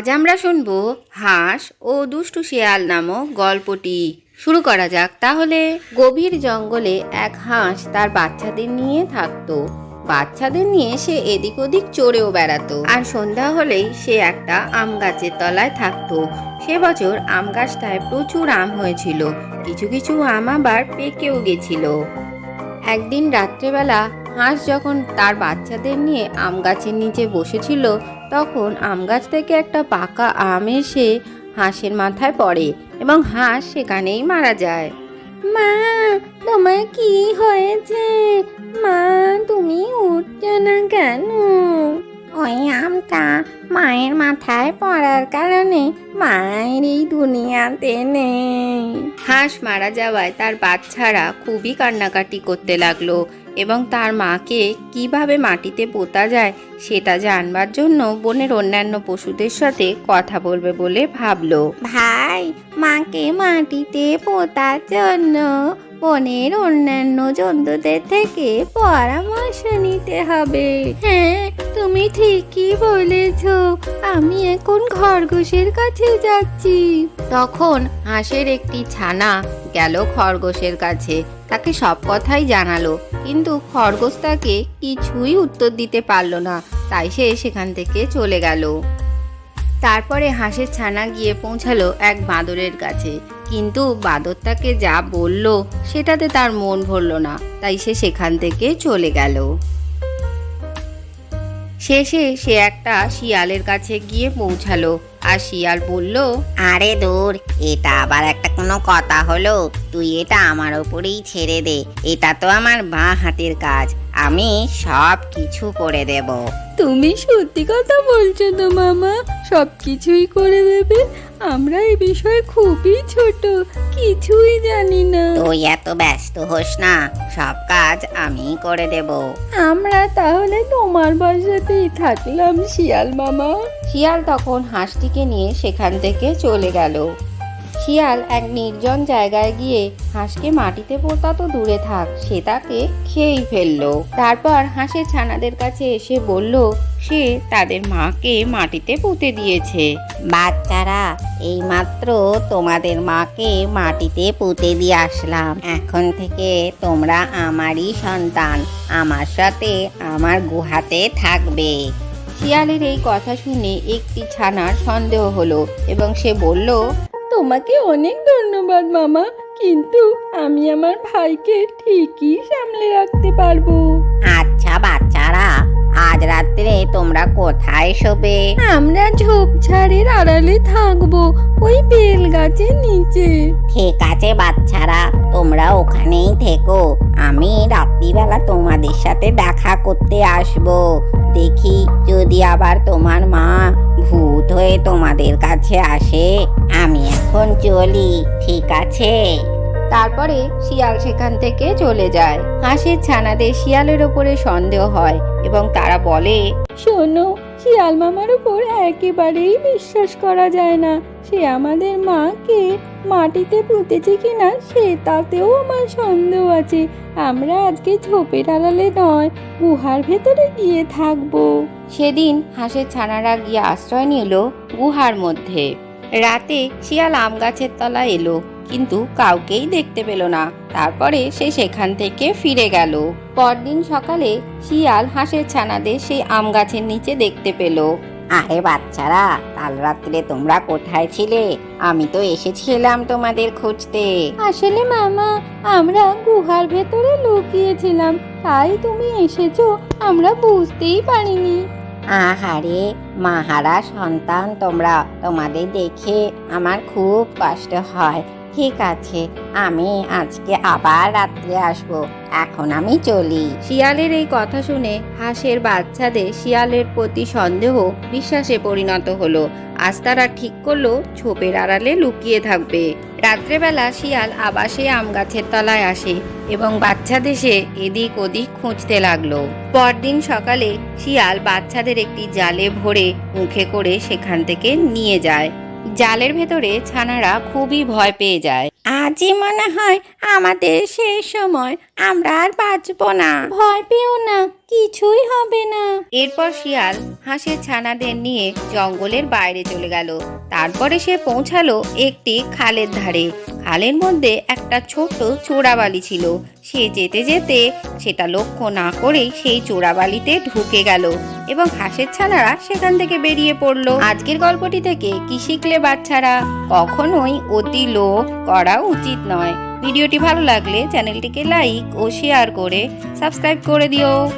আজ আমরা শুনব হাঁস ও দুষ্টু শেয়াল নামক গল্পটি। শুরু করা যাক তাহলে। গভীর জঙ্গলে এক হাঁস তার বাচ্চাদের নিয়ে থাকতো। বাচ্চাদের নিয়ে সে এদিক ওদিক চড়েও বেড়াতো। আর সন্ধ্যা হলেই সে একটা আম গাছের তলায় থাকতো। সে বছর আম গাছটায় প্রচুর আম হয়েছিল। কিছু কিছু আম আবার পেকেও গেছিল। একদিন রাত্রেবেলা হাঁস যখন তার বাচ্চাদের নিয়ে আম গাছের নিচে বসেছিল, তখন আম গাছ থেকে একটা পাকা আম এসে হাঁসের মাথায় পড়ে এবং হাঁস সেখানেই মারা যায়। মা, তোমার কি মায়ের এই দুনিয়াতে নেই। হাঁস মারা যাওয়ায় তার বাচ্চারা খুবই কান্নাকাটি করতে লাগল এবং তার মাকে কীভাবে মাটিতে পোতা যায় সেটা জানবার জন্য বনের অন্যান্য পশুদের সাথে কথা বলবে বলে ভাবলো। ভাই মাকে মাটিতে পোতার জন্য বনের অন্যান্য জন্তুদের থেকে পরামর্শ নিতে হবে। হ্যাঁ তুমি ঠিকই বলেছ, আমি এখন খরগোশের কাছে যাচ্ছি। তখন হাঁসের একটি ছানা গেল খরগোশের কাছে। তাকে সব কথাই জানালো, কিন্তু খরগোশ তাকে কিছুই উত্তর দিতে পারল না। তাই সে সেখান থেকে চলে গেল। তারপরে হাঁসের ছানা গিয়ে পৌঁছালো এক বাঁদরের কাছে। কিন্তু বাঁদর তাকে যা বলল, সেটাতে তার মন ভরল না। তাই সে সেখান থেকে চলে গেল। শেষে সে একটা শিয়ালের কাছে গিয়ে পৌঁছালো। আর শিয়াল বলল আরে দূর এটা আবার একটা কোনো কথা হলো। তুই এটা আমার ওপরেই ছেড়ে দে। এটা তো আমার বাঁ হাতের কাজ। আমি সব কিছু করে দেব। তুমি সত্যি কথা বলছো তো মামা। সব কিছুই করে দেবে। আমরা এই বিষয়ে খুবই ছোট কিছুই জানি না। তুই এত ব্যস্ত হোস না সব কাজ আমি করে দেব। আমরা তাহলে তোমার বাসাতেই থাকলাম শিয়াল মামা। শিয়াল তখন হাঁসটিকে নিয়ে সেখান থেকে চলে গেল। শিয়াল এক নির্জন জায়গায় গিয়ে হাঁসকে মাটিতে পোতা তো দূরে থাক সে তাকে খেয়েই ফেলল। তারপর হাঁসের ছানাদের কাছে এসে বলল সে তাদের মাকে মাটিতে পুঁতে দিয়েছে। বাচ্চারা এইমাত্র তোমাদের মাকে মাটিতে পুঁতে দিয়ে আসলাম। এখন থেকে তোমরা আমারই সন্তান আমার সাথে আমার গুহাতে থাকবে। শিয়ালের এই কথা শুনে একটি ছানার সন্দেহ হলো এবং সে বলল তোমাকে অনেক ধন্যবাদ মামা। কিন্তু আমি আমার ভাইকে ঠিকই সামলে রাখতে পারব। আচ্ছা বাচ্চারা আজ রাত্রে তোমরা কোথায় শোবে? আমরা ঝোপঝাড়ের আড়ালে থাকব ওই বেল গাছের নিচে। ঠিক আছে বাচ্চারা তোমরা ওখানেই থেকো। আমি রাত্রিবেলা তোমাদের সাথে দেখা করতে আসব। দেখি যদি আবার তোমার মা ভূত হয়ে তোমাদের কাছে আসে আমি এখন চলি ঠিক আছে? তারপরে শিয়াল সেখান থেকে চলে যায়। হাঁসের ছানাদের শিয়ালের ওপরে সন্দেহ হয় এবং তারা বলে শোনো শিয়াল মামার উপর একেবারেই বিশ্বাস করা যায় না। সে আমাদের মাকে মাটিতে পুঁতেছে কিনা সে তাতেও আমার সন্দেহ আছে। আমরা আজকে ঝোপের আড়ালে নয়, গুহার ভেতরে গিয়ে থাকব। সেদিন হাঁসের ছানারা গিয়ে আশ্রয় নিল গুহার মধ্যে। রাতে শিয়াল আম গাছের তলা এলো, কিন্তু কাউকেই দেখতে পেল না। তারপরে সে সেখান থেকে ফিরে গেল। পরদিন সকালে শিয়াল হাঁসের ছানাদের সেই আম গাছের নিচে দেখতে পেল। আরে বাচ্চারা কাল রাত্রে তোমরা কোথায় ছিলে? আমি তো এসেছিলাম তোমাদের খুঁজতে। আসলে মামা আমরা গুহার ভেতরে লুকিয়েছিলাম। তাই তুমি এসেছ আমরা বুঝতেই পারিনি। আহারে মাহারা সন্তান তোমরা। তোমাদের দেখে আমার খুব কষ্ট হয়। ঠিক আছে, আমি আজকে আবার রাত্রে আসব। এখন আমি চলি। শিয়ালের এই কথা শুনে হাঁসের বাচ্চাদের শিয়ালের প্রতি সন্দেহ বিশ্বাসে পরিণত হলো। আজ তারা ঠিক করল, ছোপের আড়ালে লুকিয়ে থাকবে। রাত্রেবেলা শিয়াল আবার সেই আম গাছের তলায় আসে এবং বাচ্চাদের সে এদিক ওদিক খুঁজতে লাগল। পরদিন সকালে শিয়াল বাচ্চাদের একটি জালে ভরে মুখে করে সেখান থেকে নিয়ে যায়। জালের ভেতরে ছানারা খুবই ভয় পেয়ে যায়। আজই মনে হয় আমাদের সেই সময়, আমরা আর বাঁচবো না। ভয় পেও না। কিছুই হবে না। এরপর শিয়াল হাঁসের ছানাদের নিয়ে জঙ্গলের বাইরে চলে গেল। তারপরে সে পৌঁছালো একটি খালের ধারে। খালের মধ্যে একটা ছোট্ট চোরাবালি ছিল। সে যেতে যেতে সেটা লক্ষ্য না করেই সেই চোরাবালিতে ঢুকে গেল এবং হাঁসের ছানারা সেখান থেকে বেরিয়ে পড়ল। আজকের গল্পটি থেকে কি শিখলে বাচ্চারা? কখনোই অতি লোভ করা উচিত নয়। ভিডিওটি ভালো লাগলে চ্যানেলটিকে লাইক ও শেয়ার করে সাবস্ক্রাইব করে দিও।